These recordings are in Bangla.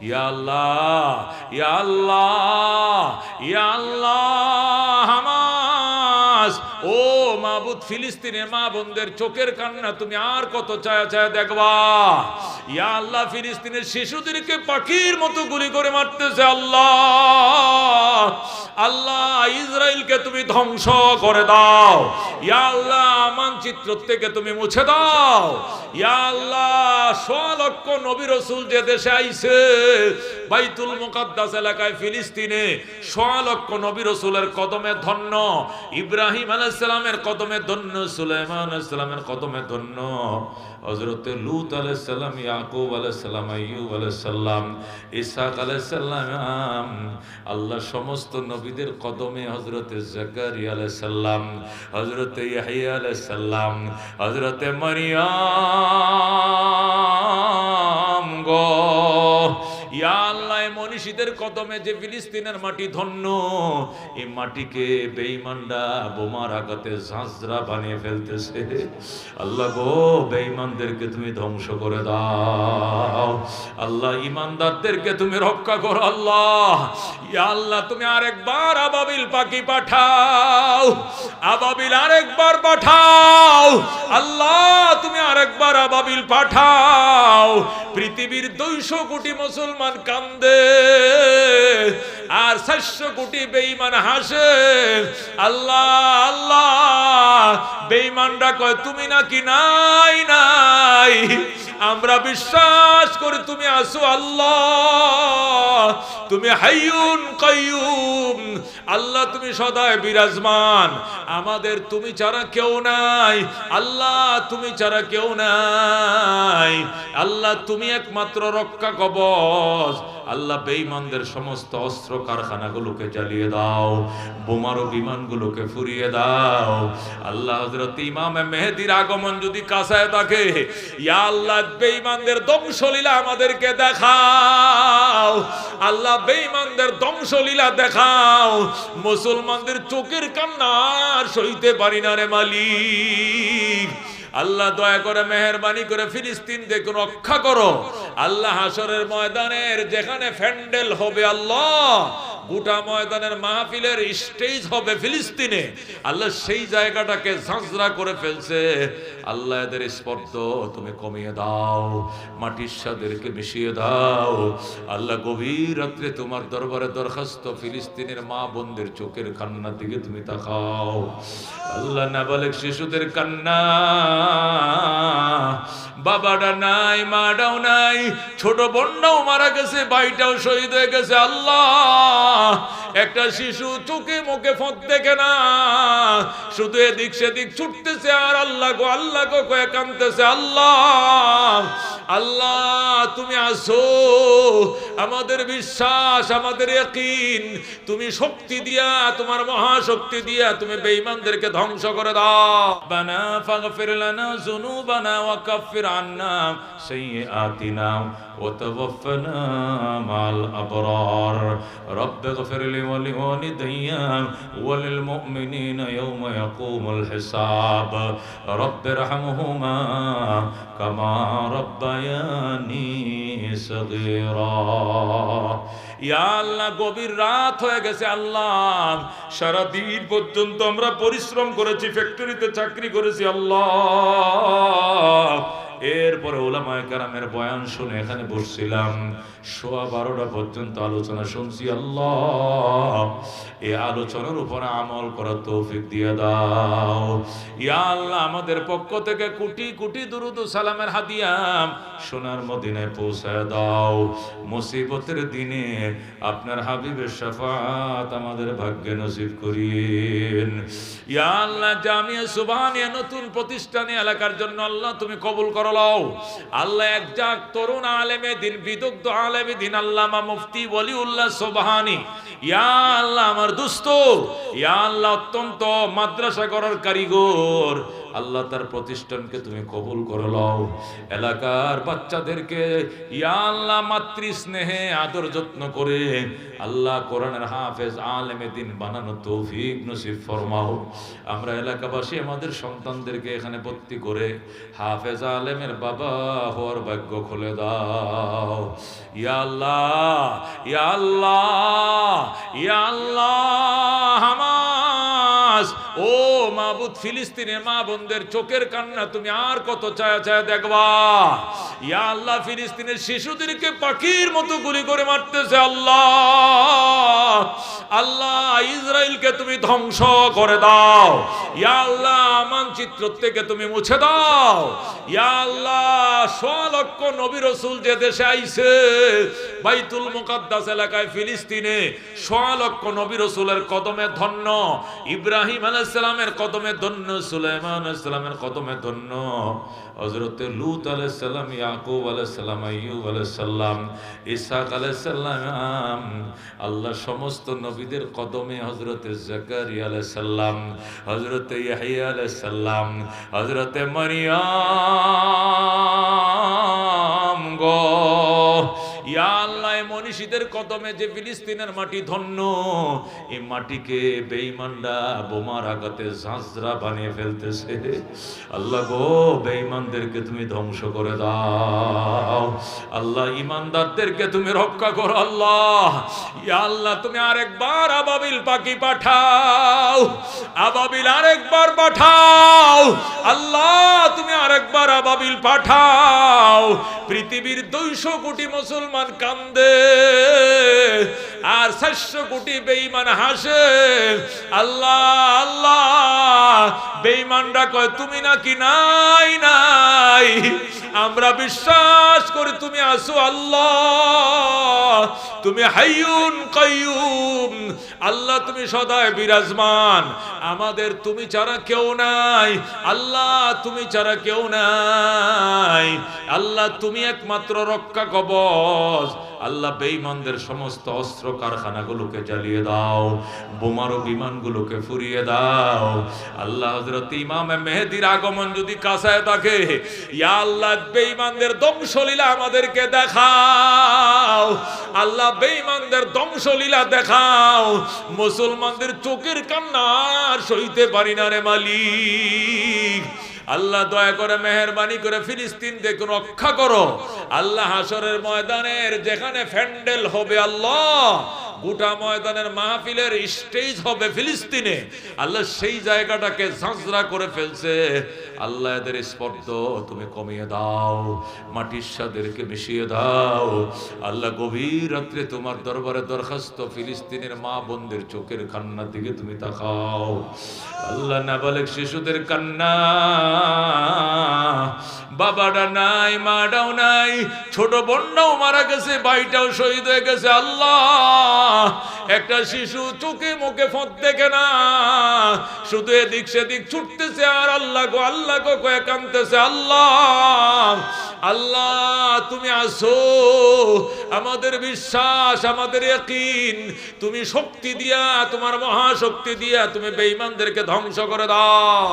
ইয়া আল্লাহ ইয়া আল্লাহ ইয়া আল্লাহ হামাস ও মাবুদ ফিলিস্তিনের মা বোনদের চোখের কান্না, তুমি আর কত চায়া চায়া দেখবা? ইয়া আল্লাহ, ফিলিস্তিনের শিশুদেরকে পাখির মতো গুলি করে মারতেছে আল্লাহ। আল্লাহ, ইসরায়েলকে তুমি ধ্বংস করে দাও। ইয়া আল্লাহ, মানচিত্র থেকে তুমি মুছে দাও। ইয়া আল্লাহ, সোয়া লক্ষ নবী রসুল যে দেশে আইছে, বাইতুল মুকাদ্দাস এলাকায় ফিলিস্তিনে সোয়া লক্ষ নবী রসুলের কদমে ধন্য ইব্রাহিম আলাইসালামের কদমে ধন্য, সুলাইমান আলাইসালামের কদমে ধন্য। হজরত লুত আলাইসাল্লাম ইয়াকুব আলাইসাল্লাম আইয়ুব আলাইসাল্লাম ইসাক আলাইসাল্লাম আল্লাহ সমস্ত নবীদের কদমে হজরত জাকারিয়া আলাইসাল্লাম হজরত ইয়াহিয়া আলাইসাল্লাম হজরত মারিয়াম গো। ইয়া মনীষীদের কদমে যে ফিলিস্তিনের মাটি ধন্য, এই মাটিকে বেঈমানরা বোমার আঘাতে ঝাঁঝরা বানিয়ে ফেলতেছে। আল্লাহ গো, বেঈমানদেরকে তুমি ধ্বংস করে দাও। আল্লাহ ইমানদারদেরকে তুমি রক্ষা করো, আল্লাহ। ইয়া আল্লাহ, তুমি আরেকবার আবাবিল পাখি পাঠাও। আবাবিল আরেকবার পাঠাও। আল্লাহ আরেকবার পাঠাও। পৃথিবীর দুইশো কোটি মুসলমান কান্দে, আর চারশো কোটি বেঈমান হাসে। আল্লাহ আল্লাহ, বেঈমানরা কয়, তুমি নাকি নাই নাই? আমরা বিশ্বাস করি তুমি আসো আল্লাহ। তুমি হাইয়ুন কাইয়ুম। আল্লাহ, তুমি সদায় বিরাজমান। আমাদের তুমি ছাড়া কেউ নাই। আল্লাহ, তুমি ছাড়া কেউ নাই। আল্লাহ, তুমি একমাত্র রক্ষা কবচ আল্লাহ বেঈমানদের সমস্ত অস্ত্র কারখানাগুলোকে জ্বালিয়ে দাও, বোমারো বিমানগুলোকে ফুরিয়ে দাও। আল্লাহ হযরত ইমামে মেহেদির আগমন যদি কাছায় থাকে, ইয়া আল্লাহ বেঈমানদের ধ্বংসলীলা আমাদেরকে দেখাও। আল্লাহ বেঈমানদের ধ্বংসলীলা দেখাও। মুসলমানদের চোখের কান্না সইতে পারি না রে মালিক। আল্লাহ দয়া করে মেহরবানি করে ফিলিস্তিন রক্ষা করো। আল্লাহ হাসরের ময়দানের যেখানে ফ্যান্ডেল হবে আল্লাহ গোটা ময়দানের মাহফিলের স্টেজ হবে ফিলিস্তিনে। আল্লাহ সেই জায়গাটাকে ঝাঁঝরা করে ফেলছে। আল্লাহ এদের স্পর্ধ তুমি কমিয়ে দাও, মাটির সাদেরকে মিশিয়ে দাও। আল্লাহ গভীর রাত্রে তোমার দরবারে দরখাস্ত ফিলিস্তিনের মা বোনদের চোখের কান্নার দিকে তুমি তাকাও। আল্লাহ নাবালেক শিশুদের কান্না। বাবাটা নাই, মাটাও নাই, ছোট বোনটাও মারা গেছে, ভাইটাও শহীদ হয়ে গেছে, আল্লাহ। একটা শিশু চোখে মুখে ফোঁক দেখে না। শুধু এদিক সেদিক ছুটতেছে আর আল্লাহ গো আল্লাহ গো কয়ে কানতেছে আল্লাহ। আল্লাহ তুমি আসো আমাদের বিশ্বাস আমাদের ইয়াকিন তুমি শক্তি দিয়া তোমার মহাশক্তি দিয়া তুমি বেঈমানদেরকে ধ্বংস করে দাও বানা ফাগফির লানা যুনুবানা ওয়া কাফির আন্না সাইয়্যাতিনা ওয়া তাওয়াফানা মাল আবরার রব্ব اغفر لي ولوالدي وللمؤمنين يوم يقوم الحساب رب ارحمهما كما ربياني صغيرا ইয়া আল্লাহ, গভীর রাত হয়ে গেছে আল্লাহ। সারা দিন পর্যন্ত আমরা পরিশ্রম করেছি, ফ্যাক্টরিতে চাকরি করেছি আল্লাহ। এরপরে ওলামায় কারামের বয়ান শুনে এখানে বসছিলাম। সোয়া বারোটা পর্যন্ত আলোচনা শুনছি, আল্লাহ। এই আলোচনার উপর আমল করার তৌফিক দিয়ে দাও। ইয়া আল্লাহ, আমাদের পক্ষ থেকে কোটি কোটি দুরুদ সালামের হাদিয়াম সোনার মদিনায় পৌঁছায় দাও। মুসিবতের দিনে আপনার হাবিবের শাফাত আমাদের ভাগ্যে নসিব করিয়েন। ইয়া আল্লাহ, জামিয়া সুবহানিয়া নতুন প্রতিষ্ঠানে এলাকার জন্য আল্লাহ তুমি কবুল করো। লও। আল্লাহ একজাক তরুণ আলেমে দিন বিদগ্ধ আলেমে দিন আল্লামা মুফতি ওলিউল্লাহ সুবহানি। ইয়া আমার দুস্থ ইয়া আল্লাহ অত্যন্ত মাদ্রাসা করার কারিগর। আল্লাহ তার প্রতিষ্ঠানকে তুমি কবুল করে লও। এলাকার বাচ্চাদেরকে ইয়া আল্লাহ মাতৃ স্নেহে আদর যত্ন করে আল্লাহ কোরআনের হাফেজ আলেমে দিন বানানো তৌফিক নসিব ফরমাও। আমরা এলাকাবাসী, আমাদের সন্তানদেরকে এখানে ভর্তি করে হাফেজ আলেমের বাবা হওয়ার ভাগ্য খুলে দাও। ইয়া আল্লাহ ইয়া আল্লাহ ইয়া আল্লাহ হামাস। ও মাবুদ ফিলিস্তিনের মা বোনদের চোখের কান্না, তুমি আর কত ছায়া ছায়া দেখবা? ইয়া আল্লাহ, ফিলিস্তিনের শিশুদেরকে পাখির মতো গুলি করে মারতেছে আল্লাহ। আল্লাহ ইসরায়েলকে তুমি ধ্বংস করে দাও। ইয়া আল্লাহ মানচিত্র থেকে তুমি মুছে দাও। ইয়া আল্লাহ, সোয়া নবী রসুল যে দেশে আইছে, বাইতুল মুকাদ্দাস এলাকায় ফিলিস্তিনে, সোয়া লক্ষ নবী রসুলের কদমে ধন্য, ইব্রাহিম আলাইসালামের কদমে ধন্য, সুলাইমান আলাইসালামের কদমে ধন্য হজরতে লুত আলাইসাল্লাম ইয়াকুব আলাইসাল্লাম আইয়ুব আলাইসাল্লাম ইসাক আলাইসাল্লাম আল্লাহ সমস্ত নবীদের কদমে হজরতে জাকারিয়া আলাইসাল্লাম হজরতে ইয়াহিয়া আলাইসাল্লাম হজরতে মরিয়া ইয়া আল্লাহ মনীষীদের কদমে যে ফিলিস্তিনের মাটি ধন্য এই মাটিকে বেঈমানরা বোমার আঘাতে ঝাঁঝরা বানিয়ে ফেলতেছে। আল্লাহ গো, বেঈমানদেরকে তুমি ধ্বংস করে দাও। আল্লাহ ইমানদারদেরকে তুমি রক্ষা করো, আল্লাহ। ইয়া আল্লাহ, তুমি আরেকবার আবাবিল পাখি পাঠাও। আবাবিল আরেকবার পাঠাও। আল্লাহ, তুমি আরেকবার আবাবিল পাঠাও। পৃথিবীর দুইশো কোটি মুসলমান কান্দে, আর চারশো কোটি বেঈমান হাসে। আল্লাহ আল্লাহ, বেঈমানরা কয়, তুমি নাকি নাই নাই? আমরা বিশ্বাস করি, তুমি আসো আল্লাহ। তুমি হাইয়ুন কাইয়ুম। আল্লাহ, তুমি সদায় বিরাজমান। আমাদের তুমি ছাড়া কেউ নাই। আল্লাহ তুমি ছাড়া কেউ নাই। আল্লাহ তুমি একমাত্র রক্ষা কবচ। আল্লাহ বেঈমানদের সমস্ত অস্ত্র কারখানাগুলোকে জ্বালিয়ে দাও। বোমারো বিমানগুলোকে ফুরিয়ে দাও। আল্লাহ হযরত ইমামে মেহেদির আগমন যদি কাছায় থাকে, ইয়া আল্লাহ বেঈমানদের ধ্বংসলীলা আমাদেরকে দেখাও। আল্লাহ বেঈমানদের ধ্বংসলীলা দেখাও। মুসলমানদের চোখের কান্না আর সইতে পারি না রে মালিক। আল্লাহ দয়া করে, মেহরবানি করে ফিলিস্তিন দেখো রক্ষা করো। আল্লাহ হাসরের ময়দানের যেখানে ফ্যান্ডেল হবে আল্লাহ গোটা ময়দানের মাহফিলের স্টেজ হবে ফিলিস্তিনে। আল্লাহ সেই জায়গাটাকে ঝাঁঝরা করে ফেলছে। আল্লাহ এদের স্পর্ধ তুমি কমিয়ে দাও, মাটির সাদেরকে মিশিয়ে দাও। আল্লাহ গভীর রাত্রে তোমার দরবারে দরখাস্ত ফিলিস্তিনের মা বোনদের চোখের কান্নার দিকে তুমি তাকাও। আল্লাহ নাবালেক শিশুদের কান্না। বাবাটা নাই, মাটাও নাই, ছোট বোনটাও মারা গেছে, ভাইটাও শহীদ হয়ে গেছে, আল্লাহ। একটা শিশু চোখে মুখে ফত দেখে না। শুধু এদিক সেদিক ছুটতেছে আর আল্লাহ গো আল্লাহ গো কয়ে কানতেছে আল্লাহ আল্লাহ, তুমি আসো। আমাদের বিশ্বাস, আমাদের একদিন তুমি শক্তি দিয়া, তোমার মহাশক্তি দিয়া তুমি বেঈমানদেরকে ধ্বংস করে দাও।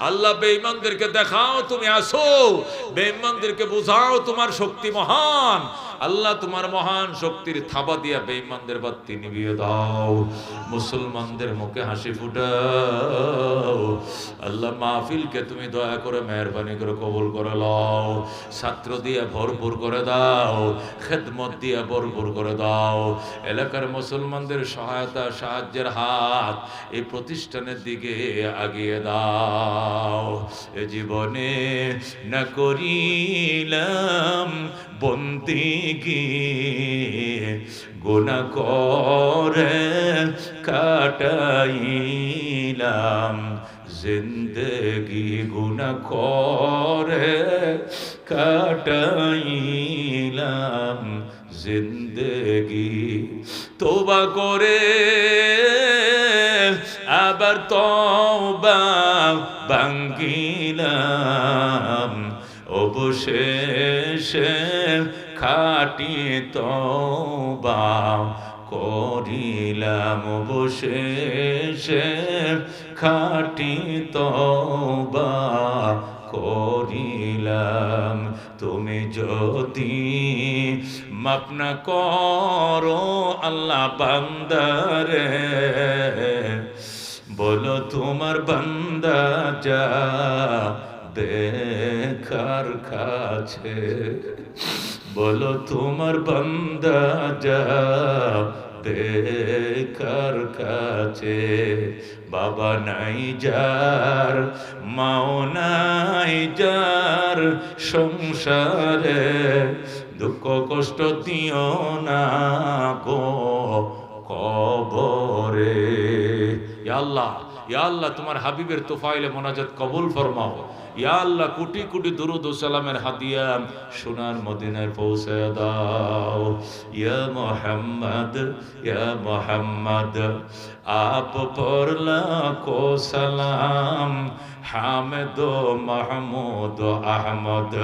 আল্লাহ বেঈমানদেরকে দেখাও, তুমি আসো। বেঈমানদেরকে বোঝাও, তোমার শক্তি মহান। আল্লাহ তোমার মহান শক্তির থাবা দিয়া বেঈমানদের বাত্তি নিভিয়ে দাও। মুসলমানদের মুখে হাসি ফুটাও। আল্লাহ মাহফিলকে তুমি দয়া করে মেহরবানি করে কবুল করে লও। ছাত্র দিয়ে ভরপুর করে দাও। খেদমত দিয়ে ভরপুর করে দাও। এলাকার মুসলমানদের সহায়তা, সাহায্যের হাত এই প্রতিষ্ঠানের দিকে আগিয়ে দাও। এ জীবনে না করিলাম বন্দিগি। গুণা করে কাটাইলাম জিন্দগি। গুণা করে কাটাইলাম জিন্দগি। তোবা করে আবার তবা ভাঙ্গিলাম অবশেষে খাটি তবা করিলাম। অবশেষে খাটি তবা করিলাম। তুমি যদি মাপনা করো আল্লাহ বান্দারে বলো তোমার বান্দা যা বেকার কাছে। বলো তোমার বান্দা যা বেকার কাছে। বাবা নাই যার, মাও নাই যার সংসারে। দুঃখ কষ্ট দিও না গো কবরে। আল্লাহ, ইয়া আল্লাহ, তোমার হাবিবের তোফাইলে মোনাজাত কবুল ফরমাও। ইয়া আল্লাহ, কোটি কোটি দুরুদ সালামের হাদিয়া সোনার মদিনায় পৌঁছে দাও। ইয়া মোহাম্মদ ইয়া মোহাম্মদ, আপ পর লাখো সালাম। হামেদ মাহমুদ আহমদ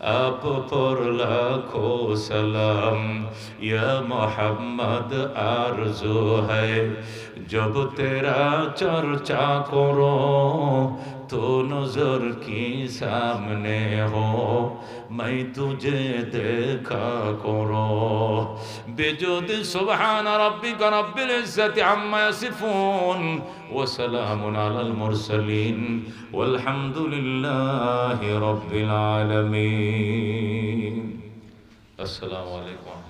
آپ پر لاکھو سلام، یا محمد عرضو ہے، جب تیرا چرچا کرو تو نظر کی سامنے ہو मैं तुझे देखा करो बेजोत सुबहान रब्बिक रब्बिल इज्जत अम्मा यसिफून व सलामुन अलल मुरसलीन वलहमदुलिल्लाहि रब्बिल आलमीन अस्सलाम वालेकुम